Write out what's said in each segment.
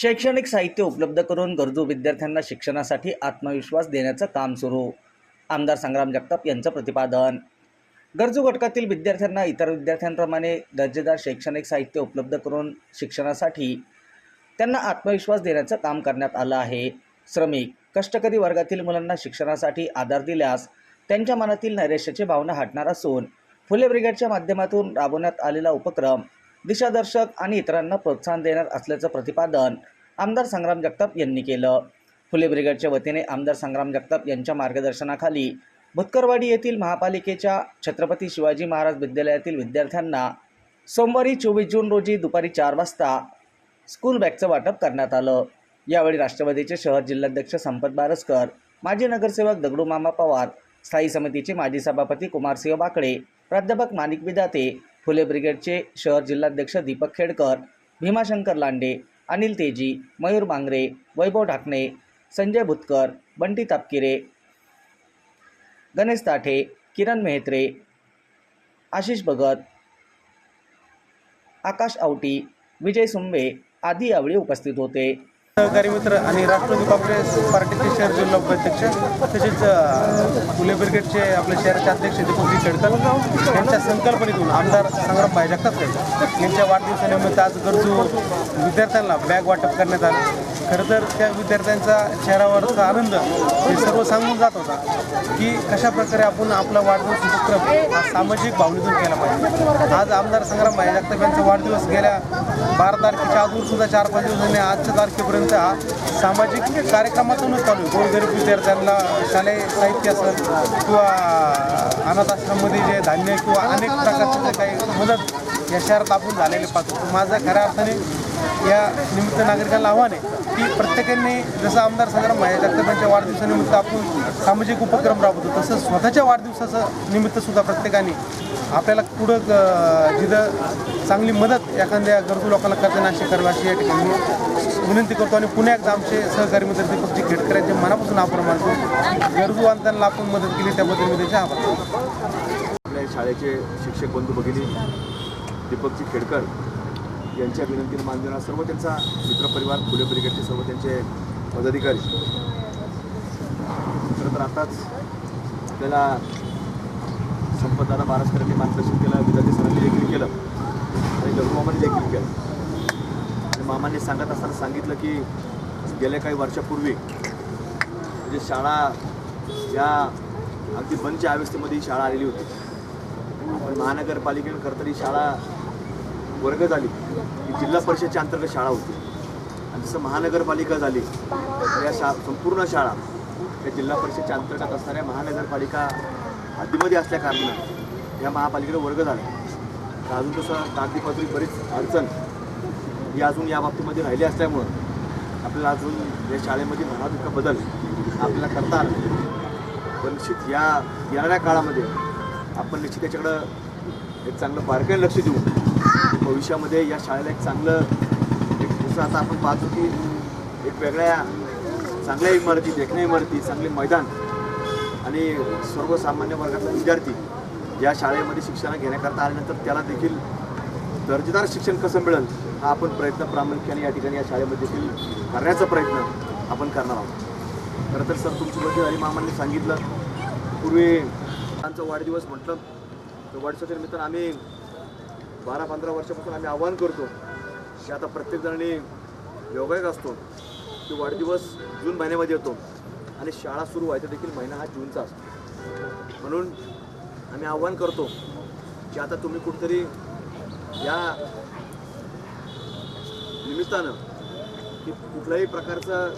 शैक्षणिक साहित्य उपलब्ध करून गरजू विद्यार्थ्यांना शिक्षणासाठी आत्मविश्वास देण्याचं काम सुरू आमदार संग्राम जगताप यांचं प्रतिपादन. गरजू घटकातील विद्यार्थ्यांना इतर विद्यार्थ्यांप्रमाणे दर्जेदार शैक्षणिक साहित्य उपलब्ध करून शिक्षणासाठी त्यांना आत्मविश्वास देण्याचं काम करण्यात आलं आहे. श्रमिक कष्टकरी वर्गातील मुलांना शिक्षणासाठी आधार दिल्यास त्यांच्या मनातील नैराश्याची भावना हटणार असून फुले ब्रिगेडच्या माध्यमातून राबवण्यात आलेला उपक्रम दिशादर्शक आणि इतरांना प्रोत्साहन देणार असल्याचं प्रतिपादन आमदार संग्राम जगताप यांनी केलं. फुले ब्रिगेडच्या वतीने आमदार संग्राम जगताप यांच्या मार्गदर्शनाखाली भुतकरवाडी येथील महापालिकेच्या छत्रपती शिवाजी महाराज विद्यालयातील विद्यार्थ्यांना सोमवारी चोवीस जून रोजी दुपारी चार वाजता स्कूल बॅगचं वाटप करण्यात आलं. यावेळी राष्ट्रवादीचे शहर जिल्हाध्यक्ष संपत बारसकर माजी नगरसेवक दगडू मामा पवार स्थायी समितीचे माजी सभापती कुमारसिंह बाकडे प्राध्यापक माणिक विदाते फुले ब्रिगेडचे शहर जिल्हाध्यक्ष दीपक खेडकर भीमाशंकर लांडे अनिल तेजी मयूर मांगरे वैभव ढाकणे संजय भुतकर बंटी तापकिरे गणेश ताठे किरण मेहत्रे आशिष भगत आकाश आवटी विजय सुंबे आदी यावेळी उपस्थित होते. सहकारी मित्र आणि राष्ट्रवादी काँग्रेस पार्टीचे शहर जिल्हा उपाध्यक्ष तसेच फुले ब्रिगेडचे आपले शहराचे अध्यक्ष दीपकजी खेडकर यांच्या संकल्पनेतून आमदार संग्राम भाई जगताप यांच्या वाढदिवसानिमित्त आज गरजू विद्यार्थ्यांना बॅग वाटप करण्यात आलं. खरं तर त्या विद्यार्थ्यांचा चेहऱ्यावरचा आनंद हे सर्व सांगून जात होता की कशा प्रकारे आपण आपला वाढदिवस उपक्रम हा सामाजिक भावनेतून केला पाहिजे. आज आमदार संग्राम भाई जगताप यांचा वाढदिवस गेल्या बारा तारखेच्या अजून सुद्धा चार पाच दिवसांनी आजच्या तारखेपर्यंत हा सामाजिक कार्यक्रमातूनच चालू आहे. गोरगरीब विद्यार्थ्यांना शालेय साहित्य असेल किंवा अनाथ आश्रममध्ये जे धान्य किंवा अनेक प्रकारचे काही मदत या शहरात आपण झालेले पाहतो. माझा खऱ्या अर्थाने या निमित्त नागरिकांना आव्हान आहे की प्रत्येकाने जसं आमदार संग्राम भाई जगताप वाढदिवसानिमित्त आपण सामाजिक उपक्रम राबवतो तसं स्वतःच्या वाढदिवसाचं निमित्त सुद्धा प्रत्येकाने आपल्याला पुढं जिथं चांगली मदत एखाद्या गरजू लोकांना करताना अशी करावी अशी या ठिकाणी विनंती करतो. आणि पुन्हा एकदा आमचे सहकारी मित्र दीपकजी खेडकर यांचे मनापासून आभार मानतो. की गरजू त्यांना आपण मदत केली त्याबद्दल मी त्यांचे आभार आपल्या शाळेचे शिक्षक बंधू भगिनी दीपकजी खेडकर यांच्या विनंतीने मान देणार सर्व त्यांचा मित्रपरिवार फुले ब्रिगेडचे सर्व त्यांचे पदाधिकारी. खरं तर आताच आपल्याला संपतदादा महाराष्ट्रांनी मार्गदर्शन केलं विद्यार्थी सरांनी देखील केलं आणि गरुमामांनी देखील केलं. आणि मामाने सांगत असताना सांगितलं की गेल्या काही वर्षापूर्वी म्हणजे शाळा या अगदी बंदच्या अवस्थेमध्ये ही शाळा आलेली होती. पण महानगरपालिकेनं खरं तर ही शाळा वर्ग झाली ही जिल्हा परिषदच्या अंतर्गत शाळा होती. आणि जसं महानगरपालिका झाली तर या शा संपूर्ण शाळा या जिल्हा परिषदच्या अंतर्गत असणाऱ्या महानगरपालिका हद्दीमध्ये असल्याकारणानं या महापालिकेला वर्ग झाला. तर अजून तसं कागदीपत्री बरीच अडचण ही अजून या बाबतीमध्ये राहिली असल्यामुळं आपल्याला अजून या शाळेमध्ये महाविका बदल आपल्याला करता आला पण निश्चित या येणाऱ्या काळामध्ये आपण निश्चित त्याच्याकडं एक चांगलं बारकाईने लक्ष देऊ भविष्यामध्ये या शाळेला एक चांगलं एक जसं आता आपण पाहतो की एक वेगळ्या चांगल्या इमारती देखण्या इमारती चांगले मैदान आणि सर्वसामान्य वर्गातला विद्यार्थी या शाळेमध्ये शिक्षण घेण्याकरता आल्यानंतर त्याला देखील दर्जेदार शिक्षण कसं मिळेल हा आपण प्रयत्न प्रामुख्याने या ठिकाणी या शाळेमध्ये देखील करण्याचा प्रयत्न आपण करणार आहोत. खरं तर सर तुमची बद्दल अली मामांनी सांगितलं. पूर्वी त्यांचा वाढदिवस म्हटलं तर वाढदिवसाच्या निमित्तानं आम्ही बारा पंधरा वर्षापासून आम्ही आव्हान करतो की आता प्रत्येकजणांनी योगायोग असतो की वाढदिवस जून महिन्यामध्ये येतो आणि शाळा सुरू व्हायचा देखील महिना हा जूनचा असतो. म्हणून आम्ही आव्हान करतो की आता तुम्ही कुठेतरी या निमित्तानं की कुठल्याही प्रकारचं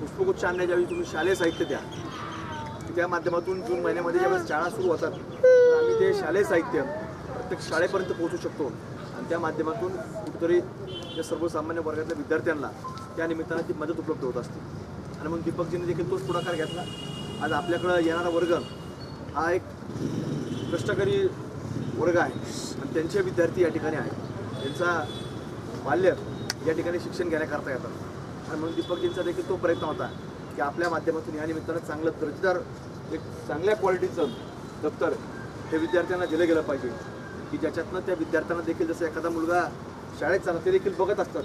पुष्पगुच्छ आणण्याच्या वेळी तुम्ही शालेय साहित्य द्या. की त्या माध्यमातून जून महिन्यामध्ये ज्यावेळेस शाळा सुरू होतात तर आम्ही ते शालेय साहित्य प्रत्येक शाळेपर्यंत पोहोचू शकतो. आणि त्या माध्यमातून कुठेतरी या सर्वसामान्य वर्गातल्या विद्यार्थ्यांना त्या निमित्तानं ती मदत उपलब्ध होत असते. आणि मग दीपकजीने देखील तोच पुढाकार घेतला. आज आपल्याकडं येणारा वर्ग हा एक कष्टकरी वर्ग आहे. आणि त्यांचे विद्यार्थी या ठिकाणी आहेत. त्यांचा बाल्य या ठिकाणी शिक्षण घेण्याकरता येतात. आणि म्हणून दीपकजींचा देखील तो प्रयत्न होता की आपल्या माध्यमातून या निमित्तानं चांगलं दर्जेदार एक चांगल्या क्वालिटीचं दप्तर हे विद्यार्थ्यांना दिलं गेलं पाहिजे. की ज्याच्यातनं त्या विद्यार्थ्यांना देखील जसं एखादा मुलगा शाळेत चालला ते देखील बघत असतात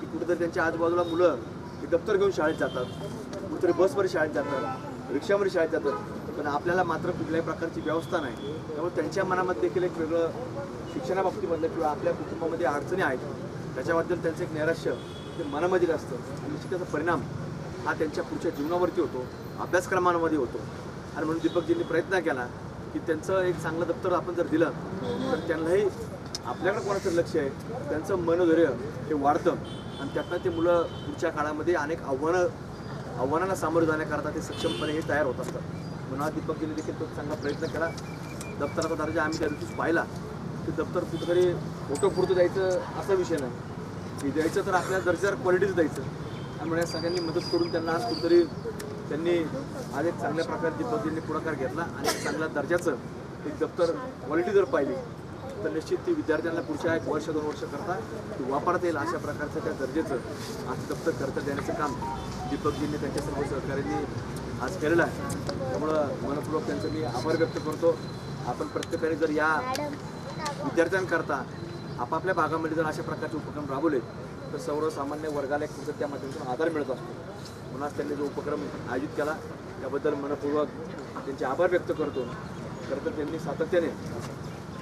की कुठेतरी त्यांच्या आजूबाजूला मुलं हे दप्तर घेऊन शाळेत जातात. कुठेतरी बसमध्ये शाळेत जातात रिक्षामध्ये शाळेत जातात. पण आपल्याला मात्र कुठल्याही प्रकारची व्यवस्था नाही. त्यामुळे त्यांच्या मनामध्ये देखील एक वेगळं शिक्षणाबाबतीमधलं किंवा आपल्या कुटुंबामध्ये अडचणी आहेत त्याच्याबद्दल त्यांचं एक नैराश्य ते मनामधील असतं. आणि निश्चित त्याचा परिणाम हा त्यांच्या पुढच्या जीवनावरती होतो अभ्यासक्रमांमध्ये होतो. आणि म्हणून दीपकजींनी प्रयत्न केला की त्यांचं एक चांगलं दप्तर आपण जर दिलं तर त्यांनाही आपल्याकडे कोणाचं लक्ष आहे? त्यांचं मनोधैर्य हे वाढतं. आणि त्यातनं ते मुलं पुढच्या काळामध्ये अनेक आव्हानं आव्हानांना सामोरं जाण्याकरता ते सक्षमपणे हे तयार होत असतात. म्हणून आज दीपकजींनी देखील तो चांगला प्रयत्न केला. दप्तराचा दर्जा आम्ही त्या दिवशीच पाहिला. की दप्तर कुठेतरी फोटो पुरतं द्यायचं असा विषय नाही. की द्यायचं तर आपल्या दर्जावर क्वालिटीच द्यायचं. त्यामुळे या सगळ्यांनी मदत करून त्यांना आज कुठेतरी त्यांनी आज एक चांगल्या प्रकारे दीपकजींनी पुढाकार घेतला आणि एक चांगल्या दर्जाचं एक दप्तर क्वालिटी जर पाहिली तर निश्चित ती विद्यार्थ्यांना पुढच्या एक वर्ष दोन वर्ष करता ती वापरता येईल अशा प्रकारचं त्या दर्जेचं आज दप्तर करता देण्याचं काम दीपकजींनी त्यांच्या सर्व सहकाऱ्यांनी आज केलेलं आहे. त्यामुळं मनपूर्वक त्यांचं मी आभार व्यक्त करतो. आपण प्रत्येकाने जर या विद्यार्थ्यांकरता आपापल्या भागामध्ये जर अशा प्रकारचे उपक्रम राबवले तर सर्वसामान्य वर्गाला एक कुठं त्या माध्यमातून आधार मिळत असतो. म्हणूनच त्यांनी जो उपक्रम आयोजित केला त्याबद्दल मनपूर्वक त्यांचे आभार व्यक्त करतो. खरं तर त्यांनी सातत्याने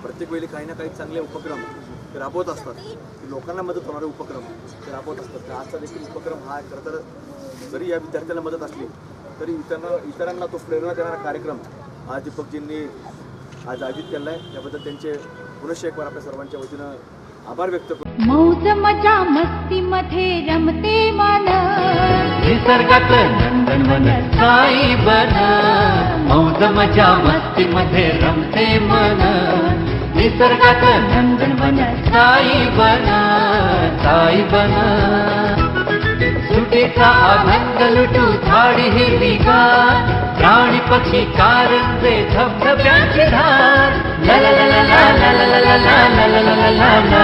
प्रत्येक वेळी काही ना काही चांगले उपक्रम ते राबवत असतात. की लोकांना मदत होणारे उपक्रम ते राबवत असतात. तर आजचा देखील उपक्रम हा खरं तर जरी या विद्यार्थ्यांना मदत असली तरी इतरांना इतरांना तो प्रेरणा देणारा कार्यक्रम आज दीपकजींनी आज आयोजित केला आहे त्याबद्दल त्यांचे पुनश्च एक वार आपल्या सर्वांच्या वतीनं आभार व्यक्त करतो मौज मजा मस्ती मध्ये रमते मन निसर्गात नंदनवन साई बन मौज मजा मस्ती मध्ये रमते मन निसर्गात नंदनवन साई बन साई बन सुटीचा आनंद लुटू झाडी हिरवी गार प्राणी पक्षी कारंजे धबधब्यांची धार ला ला ला ला ला ला ला ला ला ला ला ला ला